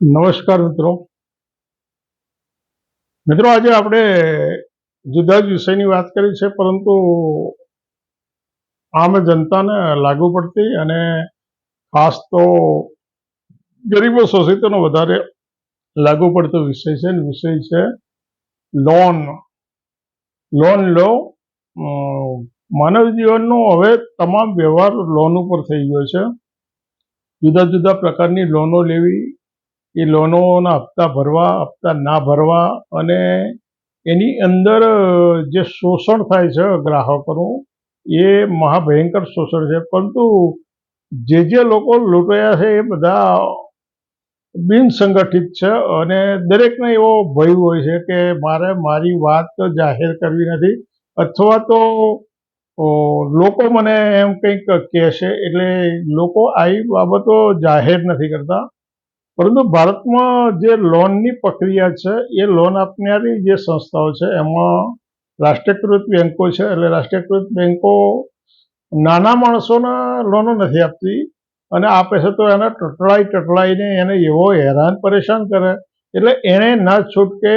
નમસ્કાર મિત્રો. મિત્રો, આજે આપણે જુદા જ વિષયની વાત કરી છે, પરંતુ આમ જનતાને લાગુ પડતી અને ખાસ તો ગરીબો શોષિતોનો વધારે લાગુ પડતો વિષય છે. વિષય છે લોન. લોન લો માનવ જીવનનો હવે તમામ વ્યવહાર લોન ઉપર થઈ ગયો છે. જુદા જુદા પ્રકારની લોનો લેવી એ લોનોના હપ્તા ભરવા, હપ્તા ના ભરવા અને એની અંદર જે શોષણ થાય છે ગ્રાહકોનું, એ મહાભયંકર શોષણ છે. પરંતુ જે જે લોકો લૂંટાયા છે એ બધા બિનસંગઠિત છે અને દરેકને એવો ભય હોય છે કે મારે મારી વાત જાહેર કરવી નથી અથવા તો લોકો મને એમ કંઈક કહેશે. એટલે લોકો આવી બાબતો જાહેર નથી કરતા. પરંતુ ભારતમાં જે લોનની પ્રક્રિયા છે, એ લોન આપનારી જે સંસ્થાઓ છે, એમાં રાષ્ટ્રીયકૃત બેન્કો છે, એટલે રાષ્ટ્રીયકૃત બેન્કો નાના માણસોને લોનો નથી આપતી અને આપે છે તો એને ટટલાઈ ટટલાઈને એને એવો હેરાન પરેશાન કરે. એટલે એણે ના છૂટકે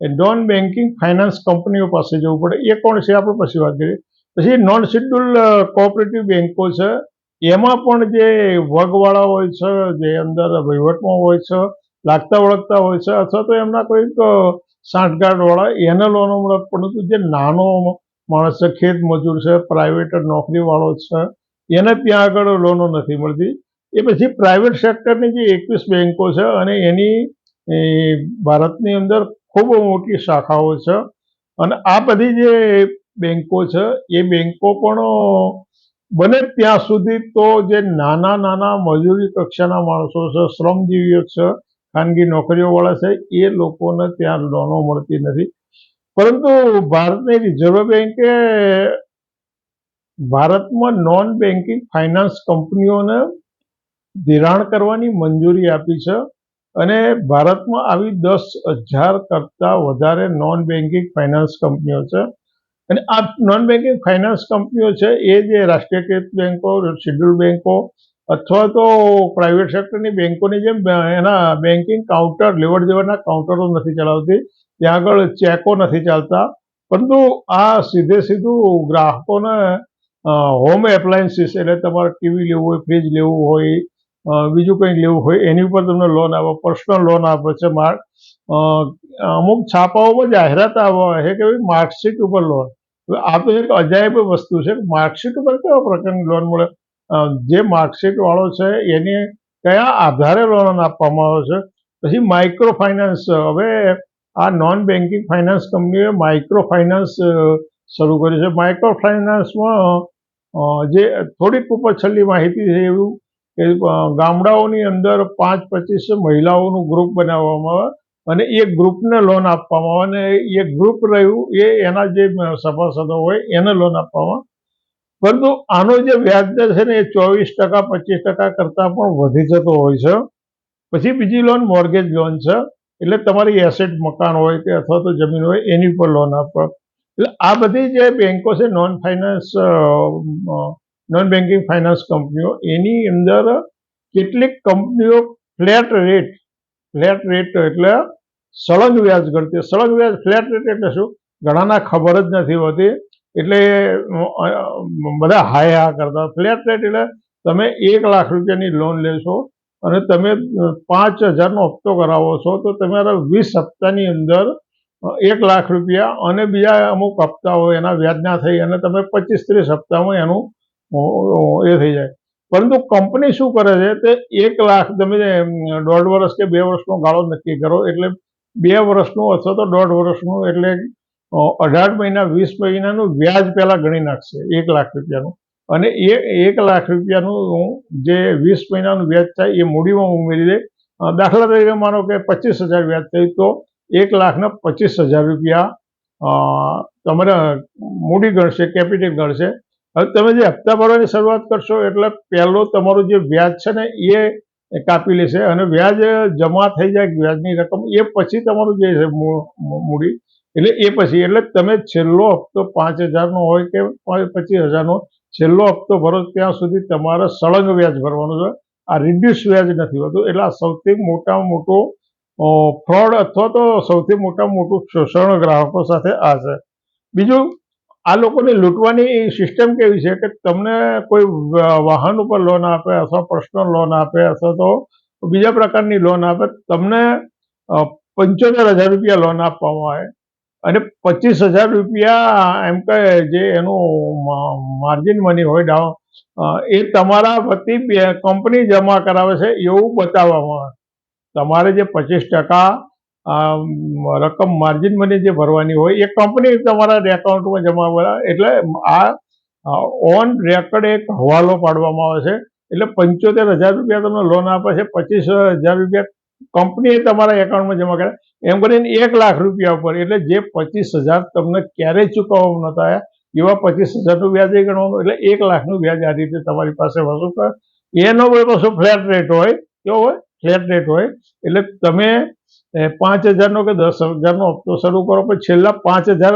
નોન બેન્કિંગ ફાઇનાન્સ કંપનીઓ પાસે જવું પડે. એ કોણ છે? આપણે પછી વાત કરીએ. પછી નોન શેડ્યુલ કોઓપરેટિવ બેન્કો છે એમાં પણ જે વગવાળા હોય છે, જે અંદર વહીવટમાં હોય છે, લાગતા વળગતા હોય છે, અથવા તો એમના કોઈક સાંઠગાંઠવાળા, એને લોનો મળે પરંતુ જે નાનો માણસ છે, ખેત મજૂર છે પ્રાઇવેટ નોકરીવાળો છે, એને ત્યાં આગળ લોનો નથી મળતી. એ પછી પ્રાઇવેટ સેક્ટરની જે એકવીસ બેન્કો છે, અને એની ભારતની અંદર ખૂબ મોટી શાખાઓ છે. અને આ બધી જે બેન્કો છે, એ બેન્કો પણ બને ત્યાં સુધી તો જે નાના નાના મજૂરી કક્ષાના માણસો છે, શ્રમજીવીઓ છે, ખાનગી નોકરીઓવાળા છે, એ લોકોને ત્યાં લોનો મળતી નથી. પરંતુ ભારતની રિઝર્વ બેન્કે ભારતમાં નોન બેન્કિંગ ફાઇનાન્સ કંપનીઓને ધિરાણ કરવાની મંજૂરી આપી છે અને ભારતમાં આવી દસ હજાર કરતાં વધારે નોન બેન્કિંગ ફાઇનાન્સ કંપનીઓ છે. અને આ નોન બેન્કિંગ ફાઇનાન્સ કંપનીઓ છે, એ જે રાષ્ટ્રીયકૃત બેન્કો, શેડ્યુલ બેન્કો અથવા તો પ્રાઇવેટ સેક્ટરની બેન્કોની જેમ એના બેન્કિંગ કાઉન્ટર, લેવડ દેવડના કાઉન્ટરો નથી ચલાવતી, ત્યાં આગળ ચેકો નથી ચાલતા. પરંતુ આ સીધે સીધું ગ્રાહકોને હોમ એપ્લાયન્સીસ એટલે તમારે ટીવી લેવું હોય, ફ્રીજ લેવું હોય બીજું કંઈ લેવું હોય, એની ઉપર તમને લોન આપે પર્સનલ લોન આપે છે, માર્ક અમુક છાપાઓમાં જાહેરાત આવે છે કે માર્કશીટ ઉપર લોન આ તો એક અજાયબ વસ્તુ છે માર્કશીટ ઉપર કેવા પ્રકારની લોન મળે? જે માર્કશીટ વાળો છે એને કયા આધારે લોન આપવામાં આવે છે? પછી માઇક્રો ફાઇનાન્સ હવે આ નોન બેન્કિંગ ફાઇનાન્સ કંપનીઓએ માઇક્રો ફાઇનાન્સ શરૂ કર્યું છે. માઇક્રો ફાઇનાન્સમાં જે થોડીક ઉપર છેલ્લી માહિતી છે એવું કે ગામડાઓની અંદર પાંચ પચીસ મહિલાઓનું ગ્રુપ બનાવવામાં આવે. અને એ ગ્રુપને લોન આપવામાં આવે અને એ ગ્રુપ રહ્યું, એ એના જે સભાસદો હોય, એને લોન આપવામાં પરંતુ આનો જે વ્યાજદર છે ને એ ચોવીસ ટકા, પચીસ ટકા કરતાં પણ વધી જતો હોય છે. પછી બીજી લોન મોર્ગેજ લોન છે. એટલે તમારી એસેટ મકાન હોય કે અથવા તો જમીન હોય, એની પર લોન આપવા. એટલે આ બધી જે બેન્કો છે non finance non banking finance કંપનીઓ, એની અંદર કેટલીક કંપનીઓ ફ્લેટ રેટ ફ્લેટ રેટ એટલે સળંગ વ્યાજ ગણતી સળંગ વ્યાજ ફ્લેટ રેટ એટલે શું? ઘણાના ખબર જ નથી હોતી. એટલે બધા હાય હા કરતા ફ્લેટ રેટ એટલે તમે એક લાખ રૂપિયાની લોન લેશો અને તમે પાંચ હજારનો હપ્તો કરાવો છો, તો તમારા વીસ હપ્તાની અંદર એક લાખ રૂપિયા અને બીજા અમુક હપ્તાઓ એના વ્યાજના થઈ અને તમે પચીસ ત્રીસ હપ્તામાં એનું એ થઈ જાય. પરંતુ કંપની શું કરે છે તે એક લાખ તમે દોઢ વર્ષ કે બે વર્ષનો ગાળો નક્કી કરો, એટલે બે વર્ષનું અથવા તો દોઢ વર્ષનું એટલે અઢાર મહિના, વીસ મહિનાનું વ્યાજ પહેલાં ગણી નાખશે, એક લાખ રૂપિયાનું. અને એ એક લાખ રૂપિયાનું જે વીસ મહિનાનું વ્યાજ થાય એ મૂડીમાં ઉમેરી દે. દાખલા તરીકે માનો કે પચીસ હજાર વ્યાજ થયું તો એક લાખના પચીસ હજાર રૂપિયા તમારે મૂડી ગણશે, કેપિટલ ગણશે. હવે તમે જે હપ્તા ભરવાની શરૂઆત કરશો, એટલે પહેલો તમારું જે વ્યાજ છે ને, એ કાપી લેશે અને વ્યાજ જમા થઈ જાય વ્યાજની રકમ, એ પછી તમારું જે છે મૂડી. એટલે એ પછી, એટલે તમે છેલ્લો હપ્તો પાંચ હજારનો હોય કે પાંચ- પચીસ હજારનો, છેલ્લો હપ્તો ભરો ત્યાં સુધી તમારે સળંગ વ્યાજ ભરવાનું છે. આ રિડ્યુસ વ્યાજ નથી હોતું, એટલે આ સૌથી મોટામાં મોટો ફ્રોડ અથવા તો સૌથી મોટામાં મોટું શોષણ ગ્રાહકો સાથે આ છે. બીજું આ લોકોને લૂંટવાની સિસ્ટમ કેવી છે કે તમને કોઈ વાહન ઉપર લોન આપે અથવા પર્સનલ લોન આપે અથવા તો બીજા પ્રકારની લોન આપે, તમને પંચોતેર હજાર રૂપિયા લોન આપવામાં આવે. અને પચીસ હજાર રૂપિયા એમ કે જે એનું માર્જિન મની હોય ડાઉન એ તમારા વતી કંપની જમા કરાવે છે એવું બતાવવામાં આવે. તમારે જે પચીસ ટકા રકમ માર્જિન મની જે ભરવાની હોય, એ કંપની તમારા એકાઉન્ટમાં જમા કરાવે એટલે આ ઓન રેકર્ડ એક હવાલો પાડવામાં આવે છે. એટલે પંચોતેર હજાર રૂપિયા તમને લોન આપે છે, પચીસ હજાર રૂપિયા કંપનીએ તમારા એકાઉન્ટમાં જમા કર્યા. એમ કરીને એક લાખ રૂપિયા ઉપર, એટલે જે પચીસ હજાર તમને ક્યારેય ચૂકવવા નતા એવા પચીસ હજારનું વ્યાજ એ ગણવાનું, એટલે એક લાખનું વ્યાજ આ રીતે તમારી પાસે વસૂલ કરે. એનો પાછો ફ્લેટ રેટ હોય, કેવો હોય? ફ્લેટ રેટ હોય. એટલે તમે પાંચ હજારનો કે દસ હજારનો હપ્તો શરૂ કરો પછી છેલ્લા પાંચ હજાર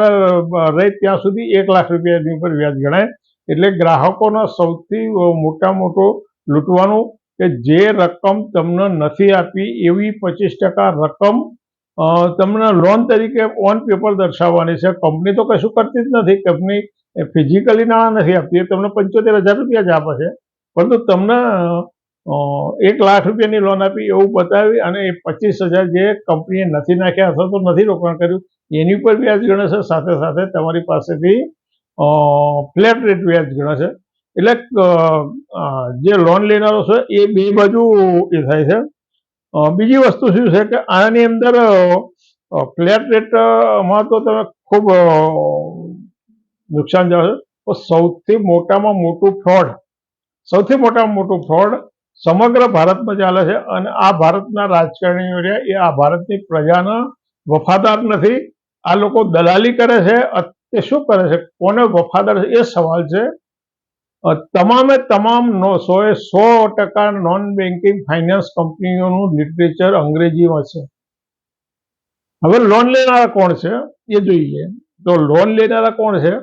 રહે ત્યાં સુધી એક લાખ રૂપિયાની ઉપર વ્યાજ ગણાય. એટલે ગ્રાહકોનો સૌથી મોટા મોટો લૂંટવાનું કે જે રકમ તમને નથી આપી, એવી પચીસ ટકા રકમ તમને લોન તરીકે ઓન પેપર દર્શાવવાની છે. કંપની તો કશું કરતી જ નથી. કંપની ફિઝિકલી નાણાં નથી આપતી. એ તમને પંચોતેર હજાર રૂપિયા જ આપે છે. પરંતુ તમને એક લાખ રૂપિયાની લોન આપી, એવું બતાવી અને એ પચીસ હજાર જે કંપનીએ નથી નાખ્યા, અથવા તો નથી રોકાણ કર્યું, એની પર વ્યાજ ગણે છે સાથે સાથે તમારી પાસેથી ફ્લેટ રેટ વ્યાજ ગણે છે એટલે જે લોન લેનારો છે, એ બે બાજુ એ થાય છે. બીજી વસ્તુ શું છે કે આની અંદર ફ્લેટ રેટમાં તો તમે ખૂબ નુકસાન જાઓ છો. તો સૌથી મોટામાં મોટું ફ્રોડ સૌથી મોટામાં મોટું ફ્રોડ સમગ્ર ભારતમાં ચાલે છે અને આ ભારતના રાજકારણીઓ રહ્યા એ આ ભારતની પ્રજાના વફાદાર નથી. આ લોકો દલાલી કરે છે. એ શું કરે છે? કોને વફાદાર છે? એ સવાલ છે. તમામે તમામ નો સો એ સો ટકા નોન બેન્કિંગ ફાઇનાન્સ કંપનીઓનું લિટરેચર અંગ્રેજીમાં છે. હવે લોન લેનારા કોણ છે? એ જોઈએ. તો લોન લેનારા કોણ છે?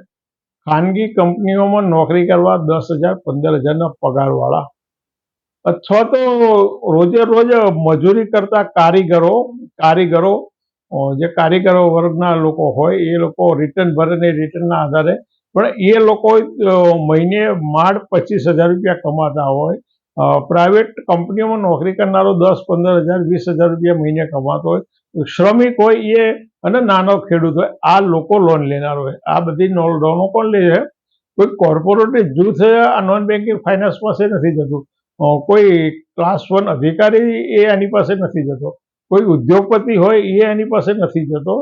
ખાનગી કંપનીઓમાં નોકરી કરવા દસ હજાર, પંદર હજારના પગારવાળા. અથવા તો રોજે રોજ મજૂરી કરતા કારીગરો કારીગરો જે કારીગરો વર્ગના લોકો હોય, એ લોકો રિટર્ન ભરે ને રિટર્નના આધારે, પણ એ લોકો મહિને માળ પચીસ હજાર રૂપિયા કમાતા હોય. પ્રાઇવેટ કંપનીઓમાં નોકરી કરનારો દસ, પંદર હજાર, વીસ હજાર રૂપિયા મહિને કમાતો હોય. શ્રમિક હોય એ અને નાનો ખેડૂત હોય, આ લોકો લોન લેનારો હોય. આ બધી લોનો કોણ લે છે? કોઈ કોર્પોરેટિવ જૂથ આ નોન બેન્કિંગ ફાઇનાન્સ પાસે નથી જતું. કોઈ ક્લાસ વન અધિકારી એ એની પાસે નથી જતો. કોઈ ઉદ્યોગપતિ હોય એ એની પાસે નથી જતો.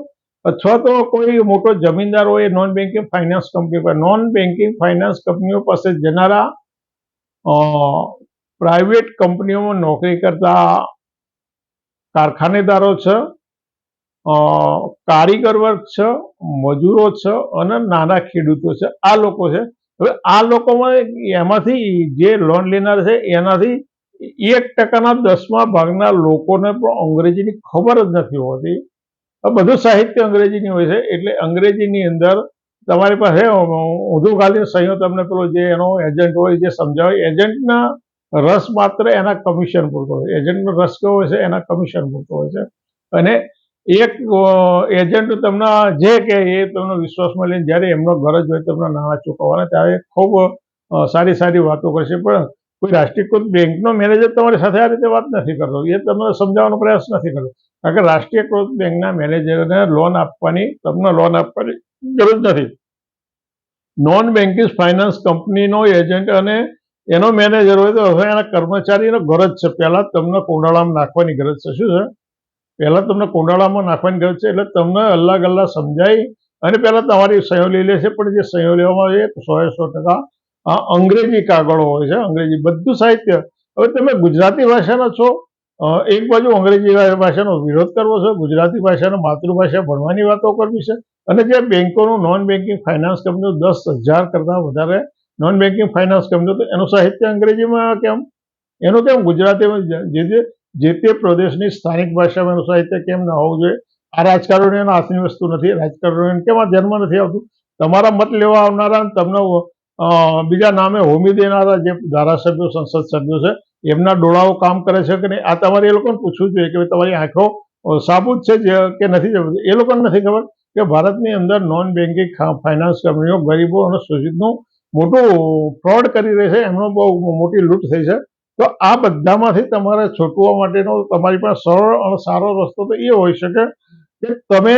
અથવા તો કોઈ મોટો જમીનદાર હોય નોન બેન્કિંગ ફાઇનાન્સ કંપની પર. નોન બેન્કિંગ ફાઇનાન્સ કંપનીઓ પાસે જનારા પ્રાઇવેટ કંપનીઓમાં નોકરી કરતા કારખાનેદારો છે કારીગર વર્ગ છે, મજૂરો છે અને નાના ખેડૂતો છે. આ લોકો છે હવે આ લોકોમાં એમાંથી જે લોન લેનાર છે, એનાથી એક ટકાના દસમા ભાગના લોકોને પણ અંગ્રેજીની ખબર જ નથી હોતી. બધું સાહિત્ય અંગ્રેજીની હોય છે, એટલે અંગ્રેજીની અંદર તમારી પાસે ઊંધું ખાલી સહીઓ તમને પેલો જે એનો એજન્ટ હોય, જે સમજાવે એજન્ટના રસ માત્ર એના કમિશન પૂરતો હોય. એજન્ટનો રસ કેવો હોય છે, એના કમિશન પૂરતો હોય છે. અને એક એજન્ટ તમને જે કે એ તમને વિશ્વાસમાં લઈને જ્યારે એમનો ગરજ હોય તમને નાણાં ચૂકવવાના, ત્યારે ખૂબ સારી સારી વાતો કરશે. પણ કોઈ રાષ્ટ્રીયકૃત બેંકનો મેનેજર તમારી સાથે આ રીતે વાત નથી કરતો. એ તમને સમજાવવાનો પ્રયાસ નથી કરતો. કારણ કે રાષ્ટ્રીયકૃત બેંકના મેનેજરને લોન આપવાની, તમને લોન આપવાની જરૂર નથી. નોન બેન્કિંગ ફાઇનાન્સ કંપનીનો એજન્ટ અને એનો મેનેજર હોય તો હવે એના કર્મચારીનો ગરજ છે. પહેલાં તમને કુંડાળામાં નાખવાની ગરજ છે. શું છે? પહેલા તમને કુંડાળામાં નાખવાની ગરજ છે, એટલે તમને અલગ ગલ્લા સમજાઈ અને પહેલાં તમારી સહીઓ લઈ લે છે, પણ જે સહીઓ લેવામાં આવે સો એ સો ટકા અંગ્રેજી કાગળો હોય છે, અંગ્રેજી બધું સાહિત્ય. હવે તમે ગુજરાતી ભાષાના છો એક બાજુ અંગ્રેજી ભાષાનો વિરોધ કરવો છે, ગુજરાતી ભાષાનો માતૃભાષા ભણવાની વાતો કરવી છે. અને જે બેંકોનું નોન બેન્કિંગ ફાઇનાન્સ કંપનીઓ દસ હજાર કરતાં વધારે નોન બેન્કિંગ ફાઇનાન્સ કંપનીઓ તો એનું સાહિત્ય અંગ્રેજીમાં કેમ? એનું કેમ ગુજરાતીમાં જે જે જે તે પ્રદેશની સ્થાનિક ભાષામાં એનું સાહિત્ય કેમ ન હોવું જોઈએ? આ રાજકારણીઓના હાથની વસ્તુ નથી રાજકારણીઓને કેમ આ ધ્યાનમાં નથી આવતું? તમારા મત લેવા આવનારા તમને બીજા નામે હોમી દેનારા જે ધારાસભ્યો, સંસદ સભ્યો છે, એમના ડોળાઓ કામ કરે છે કે નહીં? આ તમારે એ લોકોને પૂછવું જોઈએ કે તમારી આંખો સાબુત છે કે નથી એ લોકોને નથી ખબર કે ભારતની અંદર નોન બેન્કિંગ ફાઇનાન્સ કંપનીઓ ગરીબો અને શોષિતનું મોટું ફ્રોડ કરી રહી છે. એમનો બહુ મોટી લૂંટ થઈ છે. તો આ બધામાંથી તમારે છૂટવા માટેનો તમારી પાસે સરળ અને સારો રસ્તો તો એ હોઈ શકે કે તમે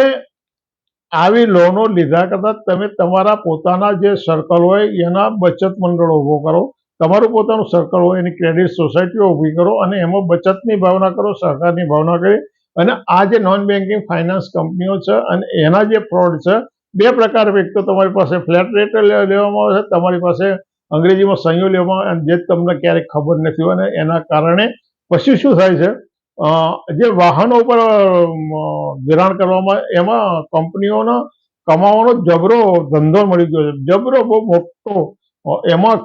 આવી લોનો લીધા કરતાં તમે તમારા પોતાના જે સર્કલ હોય એના બચત મંડળો ઊભો કરો. તમારું પોતાનું સર્કલ હોય એની ક્રેડિટ સોસાયટીઓ ઊભી કરો અને એમાં બચતની ભાવના કરો, સહકારની ભાવના કરી અને આ જે નોન બેન્કિંગ ફાઇનાન્સ કંપનીઓ છે અને એના જે ફ્રોડ છે, બે પ્રકાર એક તો તમારી પાસે ફ્લેટ રેટ લેવામાં આવે છે, તમારી પાસે અંગ્રેજીમાં સંયો લેવામાં જે તમને ક્યારેક ખબર નથી હોય અને એના કારણે પછી શું થાય છે? જે વાહનો અમ, ધિરાણ કરવામાં એમાં કંપનીઓનો કમાવાનો જબરો ધંધો મળી ગયો છે. જબરો બહુ મોટો એમાં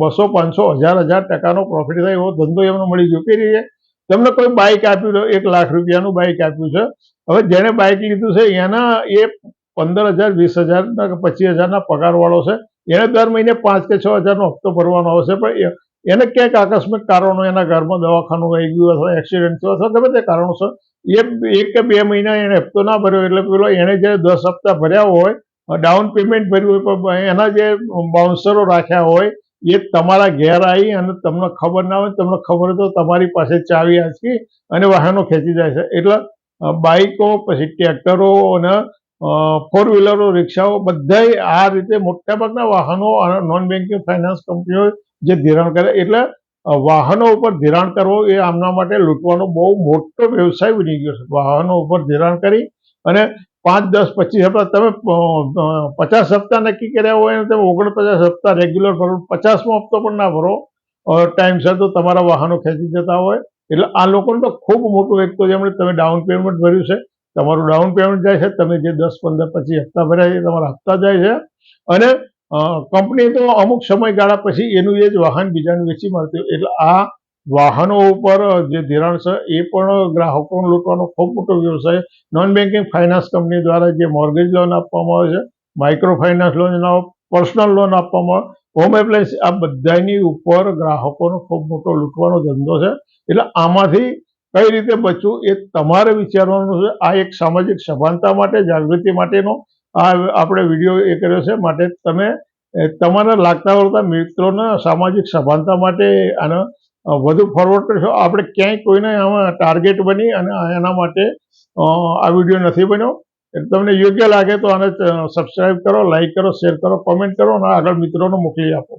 બસો પાંચસો હજાર હજાર ટકાનો પ્રોફિટ થાય એવો ધંધો એમને મળી ગયો. કે રીતે? તમને કોઈ બાઇક આપ્યું એક લાખ રૂપિયાનું બાઇક આપ્યું છે. હવે જેણે બાઇક લીધું છે એના એ પંદર હજાર વીસ હજાર પચીસ હજારના પગારવાળો છે. એને દર મહિને પાંચ કે છ હજારનો હપ્તો ભરવાનો આવશે. પણ એને ક્યાંક આકસ્મિક કારણો, એના ઘરમાં દવાખાનું આવી ગયું અથવા એક્સિડન્ટ થયો અથવા ગમે તે કારણોસર એ એક કે બે મહિના એને હપ્તો ના ભર્યો એટલે પેલો એણે જે દસ હપ્તા ભર્યા હોય ડાઉન પેમેન્ટ ભર્યું હોય, પણ એના જે બાઉન્સરો રાખ્યા હોય, એ તમારા ઘેર આવી અને તમને ખબર ના હોય, તમને ખબર હોય તો તમારી પાસે ચાવી આંચકી અને વાહનો ખેંચી જાય છે. એટલે બાઈકો, પછી ટ્રેક્ટરો અને ફોર વ્હીલરો રિક્ષાઓ બધાય આ રીતે મોટાભાગના વાહનો નોન બેન્કિંગ ફાઇનાન્સ કંપનીઓ જે ધિરાણ કરે. એટલે વાહનો ઉપર ધિરાણ કરવું એ આમના માટે લૂંટવાનો બહુ મોટો વ્યવસાય બની ગયો છે. વાહનો ઉપર ધિરાણ કરી અને પાંચ, દસ, પચીસ હપ્તા તમે પચાસ હપ્તા નક્કી કર્યા હોય અને તમે ઓગણપચાસ હપ્તા રેગ્યુલર ભરો. પચાસમો હપ્તો પણ ના ભરો. ટાઈમસર તો તમારા વાહનો ખેંચી જતા હોય. એટલે આ લોકોને તો ખૂબ મોટું એક તો જેમણે તમે ડાઉન પેમેન્ટ ભર્યું છે તમારું ડાઉન પેમેન્ટ જાય છે, તમે જે દસ, પંદર, પચીસ હપ્તા ભર્યા છે, તમારા હપ્તા જાય છે. અને કંપની તો અમુક સમયગાળા પછી એનું એ જ વાહન બીજાને વેચી મળતું એટલે આ વાહનો ઉપર જે ધિરાણ છે, એ પણ ગ્રાહકોને લૂંટવાનો ખૂબ મોટો વ્યવસાય નોન બેન્કિંગ ફાઇનાન્સ કંપની દ્વારા જે મોર્ગેજ લોન આપવામાં આવે છે micro finance loan personal loan આપવામાં હોમ એપ્લાયન્સ આ બધાની ઉપર ગ્રાહકોનો ખૂબ મોટો લૂંટવાનો ધંધો છે. એટલે આમાંથી કઈ રીતે બચવું એ તમારે વિચારવાનું છે. આ એક સામાજિક સભાનતા માટે, જાગૃતિ માટેનો આ આપણે વીડિયો એ કર્યો છે. માટે તમે તમારા લાગતા વળતા મિત્રોને સામાજિક સભાનતા માટે આને વધુ ફોરવર્ડ કરશો. આપણે ક્યાંય કોઈને આમાં ટાર્ગેટ બની અને એના માટે આ વીડિયો નથી બન્યો. તમને યોગ્ય લાગે તો આને સબસ્ક્રાઈબ કરો લાઈક કરો શેર કરો કોમેન્ટ કરો અને આગળ મિત્રોને મોકલી આપો.